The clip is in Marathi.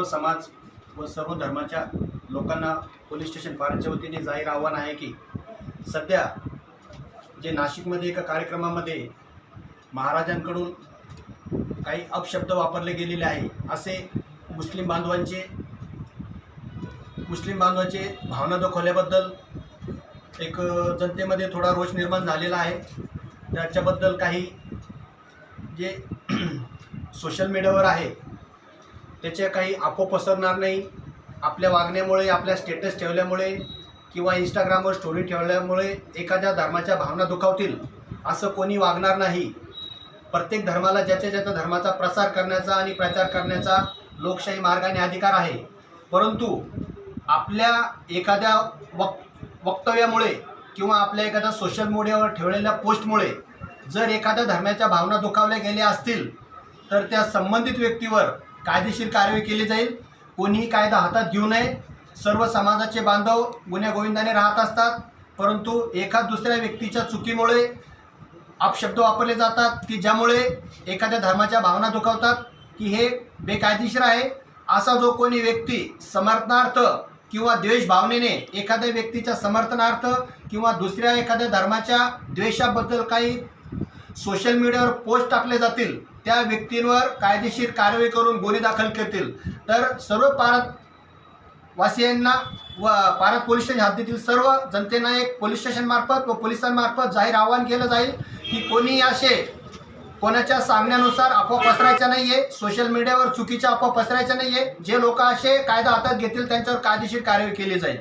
सर्व समाज व सर्व धर्माच्या लोकांना पोलीस स्टेशन फारच्या वतीने जाहीर आव्हान आहे की सध्या जे नाशिकमध्ये एका कार्यक्रमामध्ये महाराजांकडून काही अपशब्द वापरले गेलेले आहे असे मुस्लिम बांधवांचे मुस्लिम बांधवांचे भावना दुखवल्याबद्दल एक जनतेमध्ये थोडा रोष निर्माण झालेला आहे. त्याच्याबद्दल काही जे सोशल मीडियावर आहे त्याचे काही आपो पसरणार नाही. आपल्या वागण्यामुळे आपल्या स्टेटस ठेवल्यामुळे किंवा इंस्टाग्रामवर स्टोरी ठेवल्यामुळे एखाद्या धर्माच्या भावना दुखावतील असं कोणी वागणार नाही. प्रत्येक धर्माला ज्याच्या ज्याच्या धर्माचा प्रसार करण्याचा आणि प्रचार करण्याचा लोकशाही मार्गाने अधिकार आहे. परंतु आपल्या एखाद्या वक वक्तव्यामुळे किंवा आपल्या एखाद्या सोशल मीडियावर ठेवलेल्या पोस्टमुळे जर एखाद्या धर्माच्या भावना दुखावल्या गेल्या असतील तर त्या संबंधित व्यक्तीवर कायदेशीर कारवाई केली जाईल. कोणीही कायदा हातात घेऊ नये. सर्व समाजाचे बांधव गुन्हेगोविंदाने राहत असतात. परंतु एका दुसऱ्या व्यक्तीच्या चुकीमुळे अपशब्द वापरले जातात. की ज्यामुळे एखाद्या धर्माच्या भावना दुखावतात. की हे बेकायदेशीर आहे. असा जो कोणी व्यक्ती समर्थनार्थ किंवा द्वेष भावनेने एखाद्या व्यक्तीच्या समर्थनार्थ किंवा दुसऱ्या एखाद्या धर्माच्या द्वेषाबद्दल काही सोशल मीडियावर पोस्ट टाकले जातील त्या व्यक्तींवर कायदेशीर कारवाई करून गुन्हे दाखल करतील. तर सर्व पारत वासियांना व पारत पोलीस स्टेशन हद्दीतील सर्व जनतेना एक पोलीस स्टेशनमार्फत व पोलिसांमार्फत जाहीर आवाहन केलं जाईल की कोणी असे कोणाच्या सांगण्यानुसार अफवा पसरायच्या नाही आहे सोशल मीडियावर चुकीच्या अफवा पसरायच्या नाही आहे जे लोक असे कायदा हातात घेतील त्यांच्यावर कायदेशीर कारवाई केली जाईल.